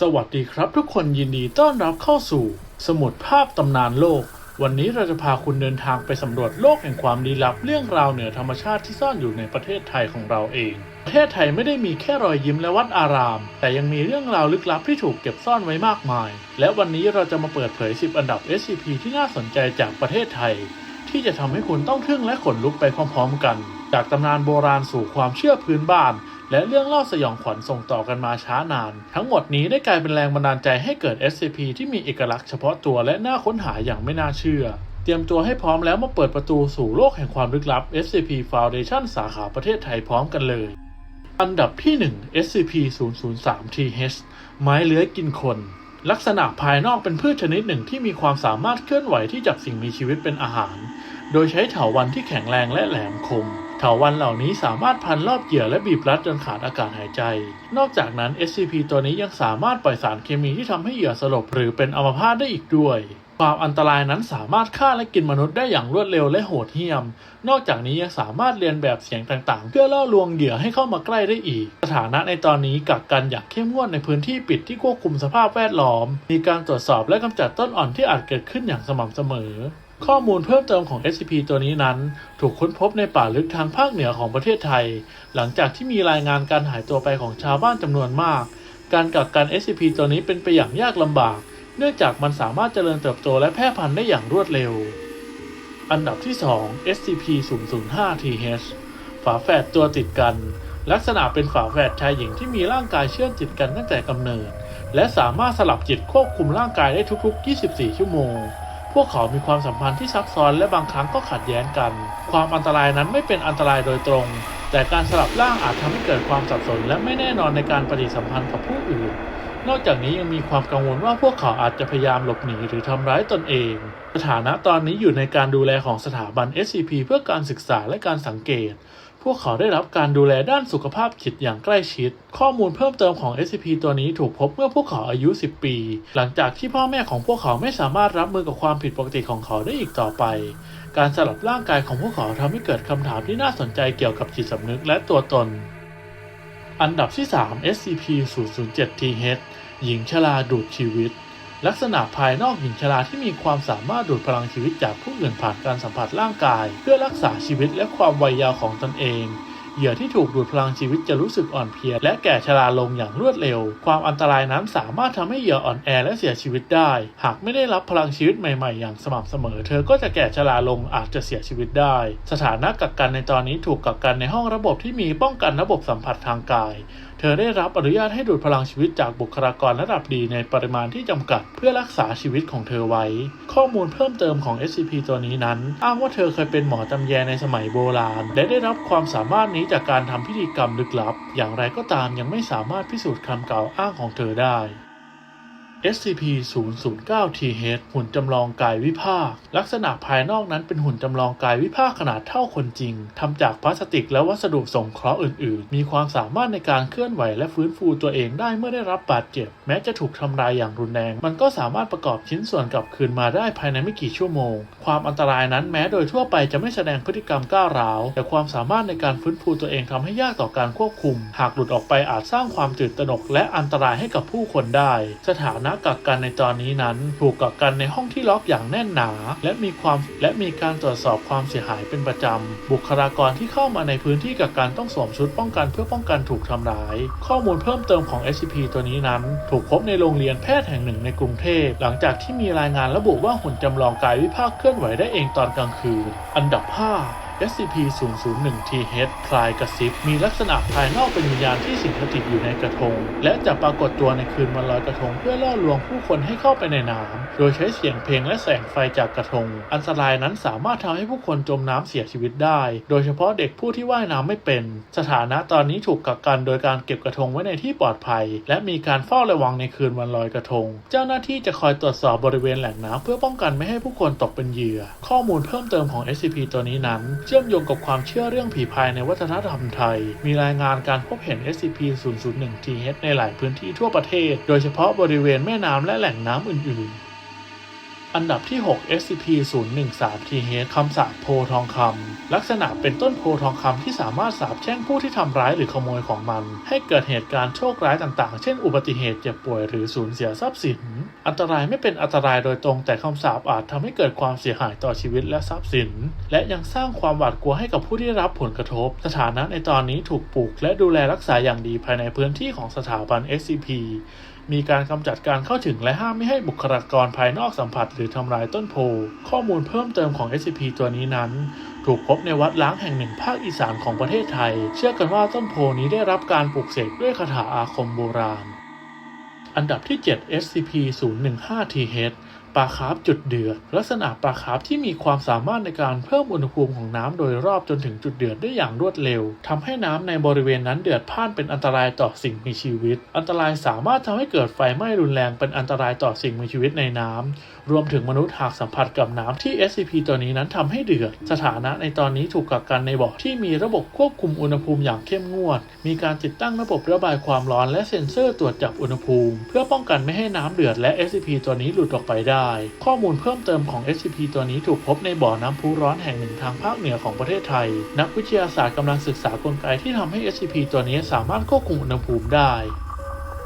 สวัสดีครับทุกคนยินดีต้อนรับเข้าสู่ สมุดภาพตำนานโลก วันนี้เราจะพาคุณเดินทางไปสำรวจโลกแห่งความลี้ลับเรื่องราวเหนือธรรมชาติที่ซ่อนอยู่ในประเทศไทยของเราเอง ประเทศไทยไม่ได้มีแค่รอยยิ้มและวัดอาราม แต่ยังมีเรื่องราวลึกลับที่ถูกเก็บซ่อนไว้มากมาย และวันนี้เราจะมาเปิดเผย 10 อันดับ SCP ที่น่าสนใจจากประเทศไทย ที่จะทำให้คุณต้องทึ่งและขนลุกไปพร้อมๆกัน จากตำนานโบราณสู่ความเชื่อพื้นบ้าน และเรื่องเล่าสยองขวัญส่งต่อกันมาช้านาน ทั้งหมดนี้ได้กลายเป็นแรงบันดาลใจให้เกิด SCP ที่มีเอกลักษณ์เฉพาะตัวและน่าค้นหาอย่างไม่น่าเชื่อ เตรียมตัวให้พร้อมแล้วมาเปิดประตูสู่โลกแห่งความลึกลับ SCP Foundation สาขาประเทศไทยพร้อมกันเลย อันดับที่ 1 SCP 003 TH ไม้เลื้อยกินคนลักษณะภายนอกเป็นพืชชนิดหนึ่งที่มีความสามารถเคลื่อนไหวที่จับสิ่งมีชีวิตเป็นอาหาร โดยใช้เถาวัลย์ที่แข็งแรงและแหลมคม ถาวัลย์เหล่านี้สามารถพันรอบเหยื่อและบีบรัดจนขาดอากาศหายใจ นอกจากนั้น SCP ตัวนี้ยังสามารถปล่อยสารเคมีที่ทำให้เหยื่อสลบหรือเป็นอัมพาตได้อีกด้วย ความอันตรายนั้นสามารถฆ่าและกินมนุษย์ได้อย่างรวดเร็วและโหดเหี้ยม นอกจากนี้ยังสามารถเรียนแบบเสียงต่างๆ เพื่อล่อลวงเหยื่อให้เข้ามาใกล้ได้อีก สถานะในตอนนี้กักกันอย่างเข้มงวดในพื้นที่ปิดที่ควบคุมสภาพแวดล้อม มีการตรวจสอบและกำจัดต้นอ่อนที่อาจเกิดขึ้นอย่างสม่ำเสมอ ข้อมูลเพิ่มเติมของ SCP ตัวนี้นั้น ถูกค้นพบในป่าลึกทางภาคเหนือของประเทศไทย หลังจากที่มีรายงานการหายตัวไปของชาวบ้านจำนวนมาก การกักกัน SCP ตัวนี้เป็นไปอย่างยากลำบาก เนื่องจากมันสามารถเจริญเติบโตและแพร่พันธุ์ได้อย่างรวดเร็ว อันดับที่ 2 SCP 005 TH ฝาแฝดตัวติดกัน ลักษณะเป็นฝาแฝดชายหญิงที่มีร่างกายเชื่อมจิตกันตั้งแต่กำเนิด และสามารถสลับจิตควบคุมร่างกายได้ทุกๆ 24 ชั่วโมง พวกเขามีความสัมพันธ์ที่ซับซ้อนและบางครั้งก็ขัดแย้งกัน ความอันตรายนั้นไม่เป็นอันตรายโดยตรง แต่การสลับร่างอาจทำให้เกิดความสับสน และไม่แน่นอนในการปฏิสัมพันธ์กับผู้อื่น นอกจากนี้ยังมีความกังวลว่าพวกเขาอาจจะพยายามหลบหนีหรือทำร้ายตนเอง สถานะตอนนี้อยู่ในการดูแลของสถาบัน SCP เพื่อการศึกษาและการสังเกต พวกเขาได้รับการดูแลด้านสุขภาพจิตอย่างใกล้ชิด ข้อมูลเพิ่มเติมของ SCP ตัวนี้ถูกพบเมื่อพวกเขาอายุ 10 ปี หลังจากที่พ่อแม่ของพวกเขาไม่สามารถรับมือกับความผิดปกติของเขาได้อีกต่อไป การสลับร่างกายของพวกเขาทำให้เกิดคำถามที่น่าสนใจเกี่ยวกับจิตสำนึกและตัวตน อันดับที่ 3 SCP 007 TH หญิงชราดูดชีวิต ลักษณะภายนอกหญิงชราที่มีความสามารถดูดพลังชีวิตจากผู้อื่นผ่านการสัมผัสร่างกาย เพื่อรักษาชีวิตและความวัยยาวของตนเองเหยื่อที่ถูกดูดพลังชีวิตจะรู้สึกอ่อนเพลีย และแก่ชราลงอย่างรวดเร็ว ความอันตรายนั้นสามารถทำให้เหยื่ออ่อนแอและเสียชีวิตได้ หากไม่ได้รับพลังชีวิตใหม่ๆ อย่างสม่ำเสมอ เธอก็จะแก่ชราลงอาจจะเสียชีวิตได้ สถานะกักกันในตอนนี้ถูกกักกันในห้องระบบที่มีป้องกันระบบสัมผัสทางกายเธอได้รับอนุญาตให้ดูดพลังชีวิตจากบุคลากรระดับดีในปริมาณที่จำกัด เพื่อรักษาชีวิตของเธอไว้ ข้อมูลเพิ่มเติมของ SCP ตัวนี้นั้น อ้างว่าเธอเคยเป็นหมอตำแยในสมัยโบราณ และได้รับความสามารถนี้จากการทำพิธีกรรมลึกลับ อย่างไรก็ตามยังไม่สามารถพิสูจน์คำกล่าวอ้างของเธอได้ SCP-009-TH หุ่นจำลองกายวิภาค ลักษณะภายนอกนั้นเป็นหุ่นจำลองกายวิภาคขนาดเท่าคนจริงทำจากพลาสติกและวัสดุสงเคราะห์อื่นๆ มีความสามารถในการเคลื่อนไหวและฟื้นฟูตัวเองได้เมื่อได้รับบาดเจ็บ แม้จะถูกทำลายอย่างรุนแรง มันก็สามารถประกอบชิ้นส่วนกลับคืนมาได้ภายในไม่กี่ชั่วโมง ความอันตรายนั้นแม้โดยทั่วไปจะไม่แสดงพฤติกรรมก้าวร้าว แต่ความสามารถในการฟื้นฟูตัวเองทำให้ยากต่อการควบคุม หากหลุดออกไปอาจสร้างความตื่นตระหนกและอันตรายให้กับผู้คนได้ สถานะกักกันในตอนนี้นั้น ถูกกักกันในห้องที่ล็อกอย่างแน่นหนา และมีความและมีการตรวจสอบความเสียหายเป็นประจำ บุคลากรที่เข้ามาในพื้นที่กักกันต้องสวมชุดป้องกันเพื่อป้องกันถูกทำร้าย ข้อมูลเพิ่มเติมของ SCP ตัวนี้นั้น ถูกพบในโรงเรียนแพทย์แห่งหนึ่งในกรุงเทพ หลังจากที่มีรายงานระบุว่าหุ่นจำลองกายวิภาคเคลื่อนไหวได้เองตอนกลางคืน อันดับ 5 SCP-001-TH คลายกระซิบมีลักษณะภายนอกเป็นวิญญาณที่สิงสถิตอยู่ในกระทง และจะปรากฏตัวในคืนวันลอยกระทงเพื่อล่อลวงผู้คนให้เข้าไปในน้ำโดยใช้เสียงเพลงและแสงไฟจากกระทง อันตรายนั้นสามารถทำให้ผู้คนจมน้ำเสียชีวิตได้ โดยเฉพาะเด็กผู้ที่ว่ายน้ำไม่เป็น สถานะตอนนี้ถูกกักกันโดยการเก็บกระทงไว้ในที่ปลอดภัย และมีการเฝ้าระวังในคืนวันลอยกระทง เจ้าหน้าที่จะคอยตรวจสอบบริเวณแหล่งน้ำเพื่อป้องกันไม่ให้ผู้คนตกเป็นเหยื่อ ข้อมูลเพิ่มเติมของ SCP ตัวนี้นั้นเชื่อมโยงกับความเชื่อเรื่องผีพายในวัฒนธรรมไทย มีรายงานการพบเห็น SCP-001-TH ในหลายพื้นที่ทั่วประเทศ โดยเฉพาะบริเวณแม่น้ำและแหล่งน้ำอื่นๆอันดับที่ 6 SCP-013-TH คำสาปโพทองคำ ลักษณะเป็นต้นโพทองคำที่สามารถสาปแช่งผู้ที่ทำร้ายหรือขโมยของมัน ให้เกิดเหตุการณ์โชคร้ายต่างๆ เช่น อุบัติเหตุเจ็บป่วยหรือสูญเสียทรัพย์สิน อันตรายไม่เป็นอันตรายโดยตรงแต่คำสาปอาจทำให้เกิดความเสียหายต่อชีวิตและทรัพย์สิน และยังสร้างความหวาดกลัวให้กับผู้ที่รับผลกระทบ สถานะในตอนนี้ถูกปลูก และดูแลรักษาอย่างดีภายในพื้นที่ของสถาบัน SCP มีการกำจัดการเข้าถึงและห้ามไม่ให้บุคลากรภายนอกสัมผัสหรือทำลายต้นโพ ข้อมูลเพิ่มเติมของ SCP ตัวนี้นั้น ถูกพบในวัดล้างแห่งหนึ่งภาคอีสานของประเทศไทย เชื่อกันว่าต้นโพนี้ได้รับการปลูกเสกด้วยคาถาอาคมโบราณ อันดับที่ 7 SCP-015-TH ปลาคาร์ฟจุดเดือด ลักษณะปลาคาร์ฟที่มีความสามารถในการเพิ่มอุณหภูมิของน้ำโดยรอบจนถึงจุดเดือดได้อย่างรวดเร็วทำให้น้ำในบริเวณนั้นเดือดพ่านเป็นอันตรายต่อสิ่งมีชีวิต อันตรายสามารถทำให้เกิดไฟไหม้รุนแรงเป็นอันตรายต่อสิ่งมีชีวิตในน้ำรวมถึงมนุษย์หากสัมผัสกับน้ำที่ SCP ตัวนี้นั้นทำให้เดือด สถานะในตอนนี้ถูกกักกันในบ่อที่มีระบบควบคุมอุณหภูมิอย่างเข้มงวด มีการติดตั้งระบบระบายความร้อนและเซ็นเซอร์ตรวจจับอุณหภูมิ เพื่อป้องกันไม่ให้น้ำเดือดและ SCP ตัวนี้หลุดออกไปได้ข้อมูลเพิ่มเติมของ SCP ตัวนี้ถูกพบในบ่อน้ำพุร้อนแห่งหนึ่งทางภาคเหนือของประเทศไทย นักวิทยาศาสตร์กำลังศึกษากลไกที่ทำให้ SCP ตัวนี้สามารถควบคุมอุณหภูมิได้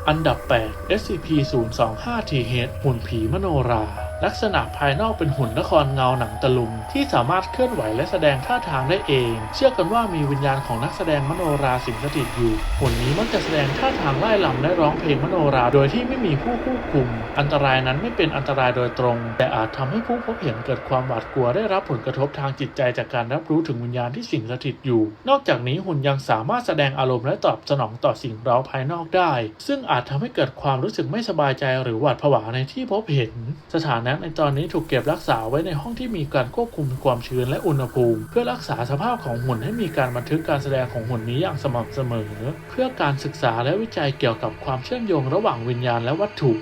อันดับ 8 SCP-025-TH หุ่นผีมโนรา ลักษณะภายนอกเป็นหุ่นนครเงาหนังตะลุง ที่สามารถเคลื่อนไหวและแสดงท่าทางได้เอง เชื่อกันว่ามีวิญญาณของนักแสดงมโนราสิงสถิตอยู่ หุ่นนี้มักจะแสดงท่าทางไล่ลำและร้องเพลงมโนราโดยที่ไม่มีผู้ควบคุม อันตรายนั้นไม่เป็นอันตรายโดยตรง แต่อาจทำให้ผู้พบเห็นเกิดความหวาดกลัวได้รับผลกระทบทางจิตใจจากการรับรู้ถึงวิญญาณที่สิงสถิตอยู่ นอกจากนี้หุ่นยังสามารถแสดงอารมณ์และตอบสนองต่อสิ่งเร้าภายนอกได้ ซึ่งอาจทำให้เกิดความรู้สึกไม่สบายใจหรือหวาดผวาในที่พบเห็นสถานะในตอนนี้ถูกเก็บรักษาไว้ในห้องที่มีการควบคุมความชื้นและอุณหภูมิ เพื่อรักษาสภาพของหุ่นให้มีการบันทึกการแสดงของหุ่นนี้อย่างสม่ำเสมอ เพื่อการศึกษาและวิจัยเกี่ยวกับความเชื่อมโยงระหว่างวิญญาณและวัตถุ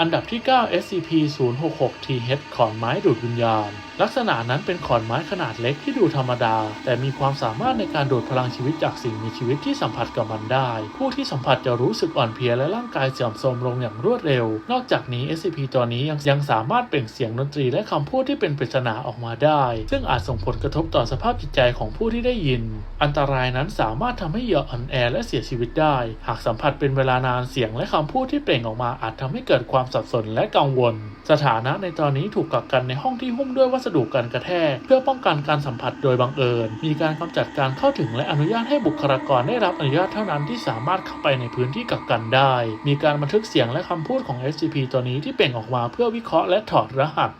อันดับที่ 9 SCP-066-TH ขอนไม้ดูดวิญญาณ ลักษณะนั้นเป็นขอนไม้ขนาดเล็กที่ดูธรรมดา แต่มีความสามารถในการดูดพลังชีวิตจากสิ่งมีชีวิตที่สัมผัสกับมันได้ ผู้ที่สัมผัสจะรู้สึกอ่อนเพลียและร่างกายเสื่อมโทรมลงอย่างรวดเร็ว นอกจากนี้ SCP ตัวนี้ยังยังสามารถเปล่งเสียงดนตรีและคำพูดที่เป็นปริศนาออกมาได้ ซึ่งอาจส่งผลกระทบต่อสภาพจิตใจของผู้ที่ได้ยิน อันตรายนั้นสามารถทำให้เหยื่ออ่อนแอและเสียชีวิตได้ หากสัมผัสเป็นเวลานานเสียงและคำพูดที่เปล่งออกมาอาจทำให้เกิดความสับสนและกังวล สถานะในตอนนี้ถูกกักกันในห้องที่หุ้มด้วยวัสดุกันกระแทก เพื่อป้องกันการสัมผัสโดยบังเอิญ มีการกำจัดการเข้าถึงและอนุญาตให้บุคลากรได้รับอนุญาตเท่านั้นที่สามารถเข้าไปในพื้นที่กักกันได้ มีการบันทึกเสียงและคำพูดของ SCP ตัวนี้ที่เปล่งออกมาเพื่อวิเคราะห์และถอดรหัส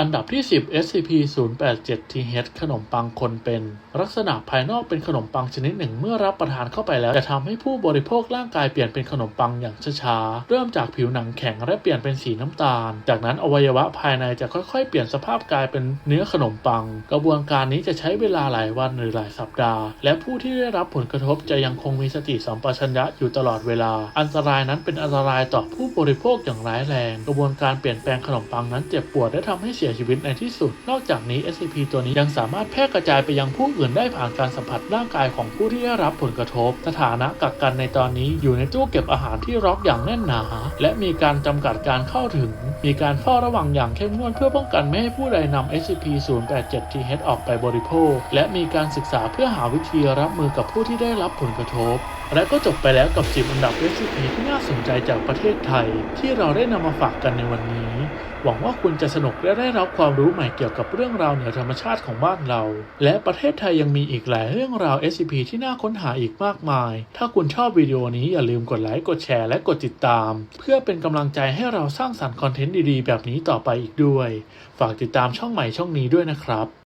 อันดับที่ 10 SCP-087-TH ขนมปังคนเป็น ลักษณะภายนอกเป็นขนมปังชนิดหนึ่งเมื่อรับประทานเข้าไปแล้ว จะทำให้ผู้บริโภคร่างกายเปลี่ยนเป็นขนมปังอย่างช้าๆ เริ่มจากผิวหนังแข็งและเปลี่ยนเป็นสีน้ำตาล จากนั้นอวัยวะภายในจะค่อยๆ เปลี่ยนสภาพกลายเป็นเนื้อขนมปัง กระบวนการนี้จะใช้เวลาหลายวันหรือหลายสัปดาห์ และผู้ที่ได้รับผลกระทบจะยังคงมีสติสัมปชัญญะอยู่ตลอดเวลา อันตรายนั้นเป็นอันตรายต่อผู้บริโภคอย่างร้ายแรง กระบวนการเปลี่ยนแปลงขนมปังนั้นเจ็บปวดและทำให้เสียชีวิตในที่สุด นอกจากนี้ SCP ตัวนี้ยังสามารถแพร่กระจายไปยังผู้อื่นได้ผ่านการสัมผัสร่างกายของผู้ที่ได้รับผลกระทบ สถานะกักกันในตอนนี้อยู่ในตู้เก็บอาหารที่ล็อกอย่างแน่นหนา และมีการจำกัดการเข้าถึง มีการเฝ้าระวังอย่างเข้มงวดเพื่อป้องกันไม่ให้ผู้ใดนำ SCP-087-TH ออกไปบริโภค และมีการศึกษาเพื่อหาวิธีรับมือกับผู้ที่ได้รับผลกระทบ และก็จบไปแล้วกับ 10 อันดับ SCP ที่น่าสนใจจากประเทศไทย ที่เราได้นำมาฝากกันในวันนี้ หวังว่าคุณจะสนุกและได้รับความรู้ใหม่เกี่ยวกับเรื่องราวเหนือธรรมชาติของบ้านเรา และประเทศไทยยังมีอีกหลายเรื่องราว SCP ที่น่าค้นหาอีกมากมาย ถ้าคุณชอบวิดีโอนี้อย่าลืมกดไลค์ กดแชร์ และกดติดตาม เพื่อเป็นกำลังใจให้เราสร้างสรรค์คอนเทนต์ดีๆ แบบนี้ต่อไปอีกด้วย ฝากติดตามช่องใหม่ช่องนี้ด้วยนะครับ